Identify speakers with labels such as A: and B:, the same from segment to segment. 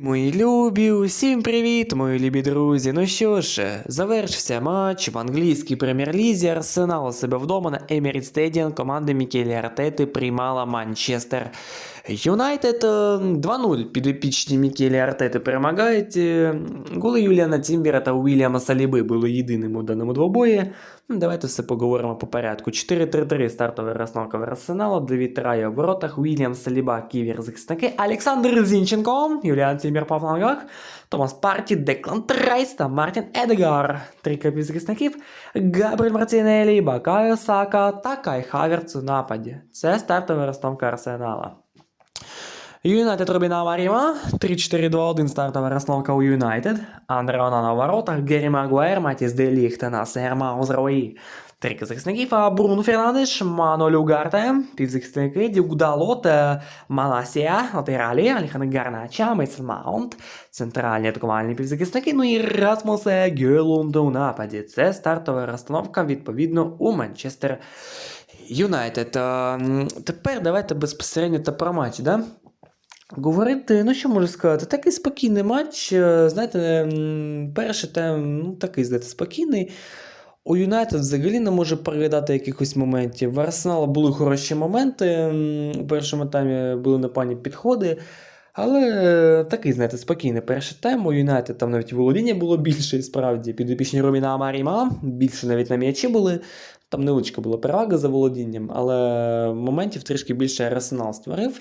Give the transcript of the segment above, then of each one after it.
A: Мої любі, усім привіт, мої любі друзі. Ну що ж, завершився матч в англійській прем'єр-лізі. Арсенал себе вдома на Emirates Стедіан команда Мікелі Артети приймала Манчестер Юнайтед е, 2-0. Підопічні Мікелі Артети перемагають. Е, Голи Юліана Тімбера та Уільяма Саліби були єдиними у даному двобої. Ну, Давайте все поговоримо по порядку. 4-3-3 стартова розстановка в Арсенала, Девід Рая в воротах, Уільям Саліба, Ківер захисники, Олександр Зінченко, Юліан Тімбер по флангах, Томас Парті, Деклан Трайс та Мартін Едгар. Трійка захисників, Габріель Мартінелі, Бакайо Сака та Кай Хаверц у нападі. Це стартова розстановка Арсенала. Юнайтед Робіна Маріма, 3-4-2-1 стартова розстановка у Юнайтед. Андре Онана на воротах, Гері Магуайр, Матіс Де Ліхт Насер Маузрої. Трійка захисників, а Бруно Фернандеш, Мано Люгарте, півзахисники, Дюгдалот, е, Маласія, латералі, Алехандр Гарнача, Мейсон Маунт, центральні атакувальні півзахисники, ну і Расмус Гюлунд у нападі. Це стартова розстановка, відповідно, у Манчестер Юнайтед. Е, Тепер давайте безпосередньо та про матч, да? Говорити, ну що можу сказати, такий спокійний матч. е, Знаєте, перший тайм, ну такий, знаєте, спокійний. У Юнайтед взагалі не може переглядати якихось моментів. В Арсенала були хороші моменти. У першому таймі були непогані підходи. Але е, такий, знаєте, спокійний перший тайм. У Юнайтед там навіть володіння було більше, і справді. Підопічні Роміна Амаріма більше навіть на м'ячі були. Там невеличка була перевага за володінням, але моментів трішки більше Арсенал створив.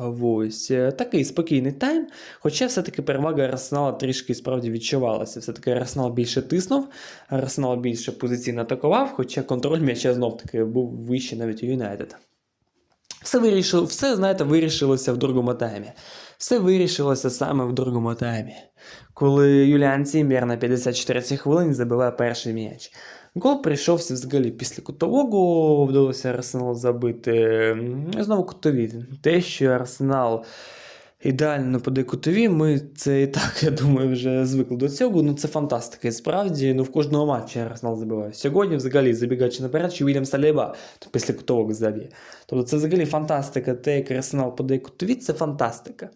A: Ось е, такий спокійний тайм. Хоча все-таки перевага Арсенала трішки справді відчувалася. Все-таки Арсенал більше тиснув, Арсенал більше позиційно атакував, хоча контроль м'яча знов-таки був вищий навіть у Юнайтед. Все вирішило, все, знаєте, вирішилося в другому таймі. Все вирішилося саме в другому таймі, коли Юліан Цімбер на 54-й хвилині забиває перший м'яч. Гол прийшовся взагалі після кутового, вдалося Арсенал забити. Знову кутові. Те, що Арсенал ідеально подає кутові, ми це і так, я думаю, вже звикли до цього. Ну це фантастика. І справді, ну в кожному матчі Арсенал забиває. Сьогодні, взагалі, забігаючи наперед, що Вільям Саліба після кутовок заб'є. Тобто це взагалі фантастика. Те, як Арсенал подає кутові, це фантастика.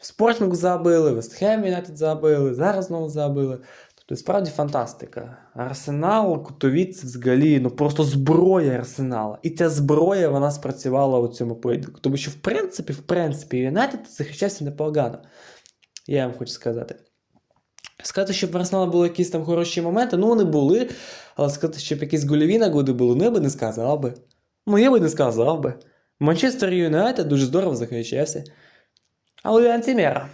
A: В Спортинг забили, Вестхем Юнайтед забили, зараз знову забили. Це справді фантастика. Арсенал, Кутовіць взагалі, ну просто зброя арсенала. І ця зброя вона спрацювала у цьому поєдинку. Тому що, в принципі, в принципі, Юнайтед захищався непогано. Я вам хочу сказати. Сказати, щоб в Арсенала були якісь там хороші моменти, ну вони були. Але сказати, щоб якісь гольові нагоди були, ну я би не сказав би. Ну, я би не сказав би. Манчестер Юнайтед дуже здорово захищався. Але Антімера.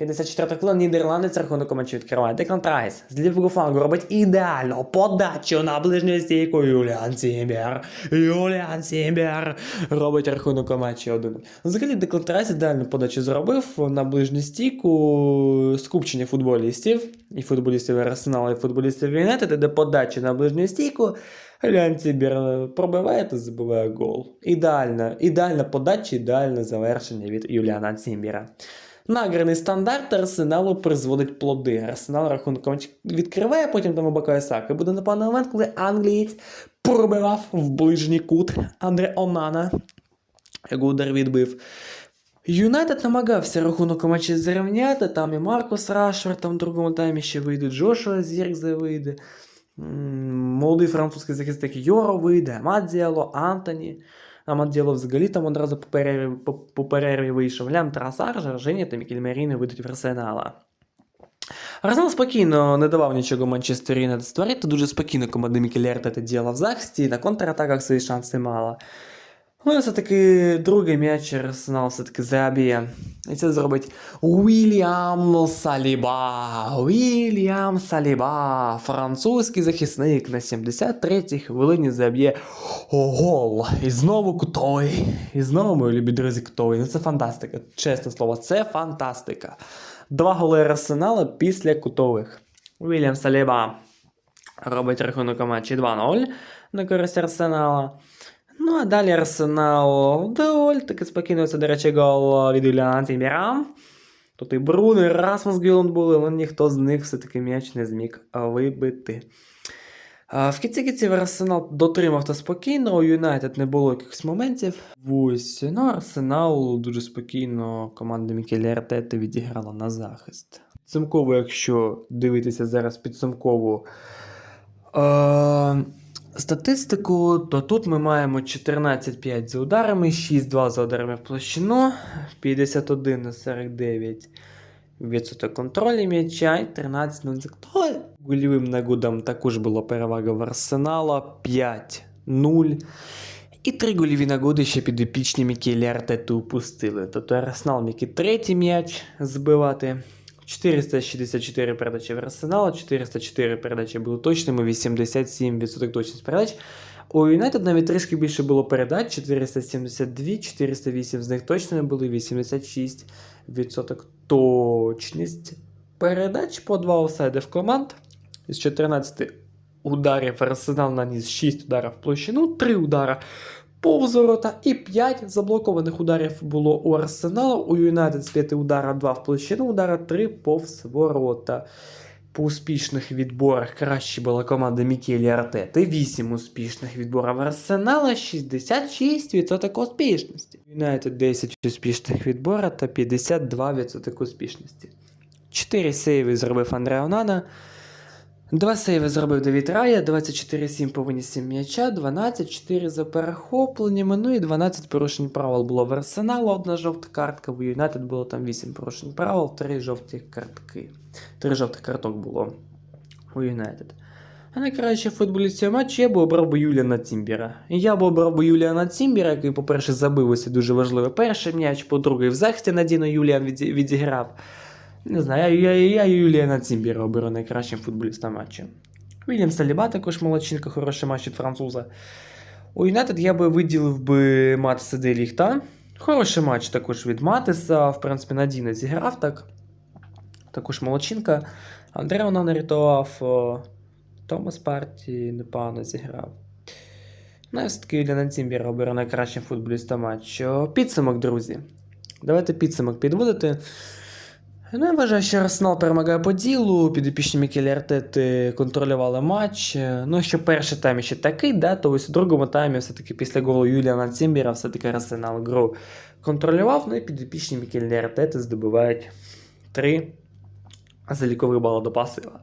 A: 54-та хвилина нідерландець рахунок матчу відкриває. Деклан Трагіс з лівого флангу робить ідеально подачу на ближню стійку Юліан Сімбер. Юліан Сімбер робить рахунок матчі 1. Взагалі Деклан Трагіс ідеальну подачу зробив на ближню стійку скупчення футболістів. І футболістів Арсенала, і футболістів Юнайтед, де подачі на ближню стійку. Юліан Сімбер пробиває та забиває гол. Ідеальна, ідеальна подача, ідеальне завершення від Юліана Сімбіра. Награний стандарт Арсеналу призводить плоди. Арсенал рахунком відкриває, потім там обакає Сака. Буде напевно момент, коли англієць пробивав в ближній кут Андре Онана. Його удар відбив. Юнайтед намагався рахунок матчі зрівняти, там і Маркус Рашфорд, там в другому таймі ще вийде, Джошуа Зіркзе вийде. Молодий французький захисник Йоро вийде, Амадзіало, Антоні. Амадзіало взагалі там одразу по перерві, по, по перерві вийшов. Лям Трасар, Жоржині та Мікельмеріни вийдуть в Арсенала. Арсенал спокійно не давав нічого Манчестер Юнайтед створити, дуже спокійно команда Мікель діяла в захисті, на контратаках свої шанси мала. І все-таки другий м'яч Арсенал все-таки заб'є. І це зробить Уільям Саліба. Уільям Саліба. Французький захисник на 73-й хвилині заб'є гол. І знову кутовий. І знову, мої любі друзі, кутовий. Ну це фантастика. Чесне слово, це фантастика. Два голи Арсенала після кутових. Уільям Саліба робить рахунок матчі 2-0 на користь Арсенала. Ну, а далі Арсенал доволі таки спокійно. Це, до речі, гол від Юліана Тімбера. Тут і Бруно, і Расмус Гюланд були, але ніхто з них все-таки м'яч не зміг вибити. В кінці кінців Арсенал дотримав та спокійно, у Юнайтед не було якихось моментів. Ось, ну Арсенал дуже спокійно команда Мікелі Артети відіграла на захист. Підсумково, якщо дивитися зараз підсумкову е- статистику, то тут ми маємо 14-5 за ударами, 6-2 за ударами в площину, 51 на 49 відсоток контролю м'яча і 13 на контроль. Гольовим нагодам також була перевага в Арсенала 5-0. І три гольові нагоди ще підопічні Мікелі Артету упустили. Тобто Арсенал міг і третій м'яч збивати. 464 передачі в Арсенала, 404 передачі були точними, 87% точність передач. У Юнайтед навіть трішки більше було передач, 472, 408 з них точними були, 86% точність передач по два офсайди в команд. Із 14 ударів Арсенал наніс 6 ударів в площину, 3 удара повз ворота і 5 заблокованих ударів було у Арсенала. У Юнайтед з 5 удара 2 в площину, удара 3 повз ворота. По успішних відборах краще була команда Мікелі Артети. 8 успішних відборів Арсенала, 66% успішності. Юнайтед 10 успішних відборів та 52% успішності. 4 сейви зробив Андре Онана. Два сейви зробив Девід Рая, 24-7 по винісі м'яча, 12-4 за перехопленнями, ну і 12 порушень правил було в Арсеналу, одна жовта картка, в Юнайтед було там 8 порушень правил, 3 жовті картки. 3 жовтих карток було у Юнайтед. А найкраще футболіст цього матчу я б обрав би Юліана Тімбіра. І я б обрав би Юліана Тімбіра, який, по-перше, забив ось дуже важливий перший м'яч, по-друге, в захисті надійно Юліан відіграв. Не знаю, я, я, я Юліана Цімбіра оберу найкращим футболістом матчу. Вільям Саліба також молодчинка, хороший матч від француза. У Юнайтед я би виділив би Матиса де Ліхта. Хороший матч також від Матиса, в принципі, надійно зіграв так. Також молодчинка. Андре вона нарятував. о, Томас Парті непогано зіграв. Ну, все-таки Юліана Цімбіра оберу найкращим футболістом матчу. Підсумок, друзі. Давайте підсумок підводити. Ну, я вважаю, що Арсенал перемагає по ділу, підопічні Мікелі Артети контролювали матч. Ну, якщо перший тайм ще такий, да, то ось у другому таймі все-таки після голу Юліана Цімбіра все-таки Арсенал гру контролював, ну і підопічні Мікелі Артети здобувають три залікових бали до пасива.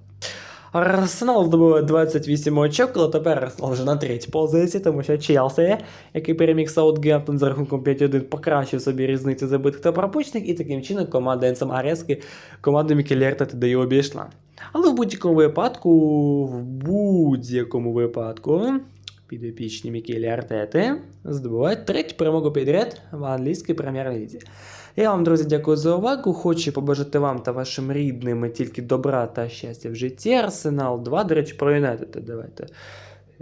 A: Арсенал здобує 28 очок, але тепер Арсенал вже на третій позиції, тому що Челсі, який переміг Саутгемптон за рахунком 5-1, покращив собі різницю забитих та пропущених, і таким чином команда Енсом Арески, команда Мікелерта туди обійшла. Але в будь-якому випадку, в будь-якому випадку, підопічні Мікелі Артети здобувають третю перемогу підряд в англійській прем'єр-лізі. Я вам, друзі, дякую за увагу. Хочу побажати вам та вашим рідним тільки добра та щастя в житті. Арсенал 2, до речі, про Юнайтед давайте.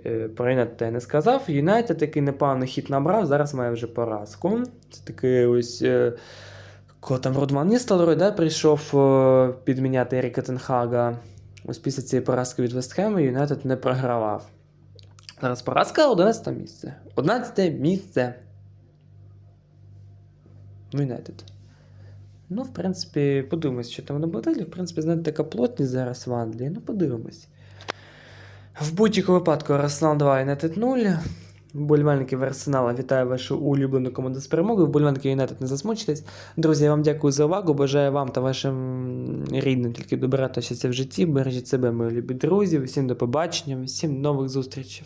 A: Е, Про Юнайтед я не сказав. Юнайтед такий непоганий хід набрав, зараз має вже поразку. Це такий ось. е, Кого там Рудман Ністелрой, да, прийшов е, підміняти Еріка Тенхага. Ось після цієї поразки від Вестхему Юнайтед не програвав. Зараз поразка 11 місце. 11 місце. Юнайтед. Ну, в принципі, подивимось, що там на моделі. В принципі, знаєте, така плотність зараз в Англії. Ну, подивимось. В будь-якому випадку Арсенал 2 Юнайтед 0. Вболівальники Арсенала вітаю вашу улюблену команду з перемогою. Вболівальники Юнайтед не засмучитесь. Друзі, я вам дякую за увагу. Бажаю вам та вашим рідним тільки добра та щастя в житті. Бережіть себе, мої любі друзі. Всім до побачення, всім нових зустрічей.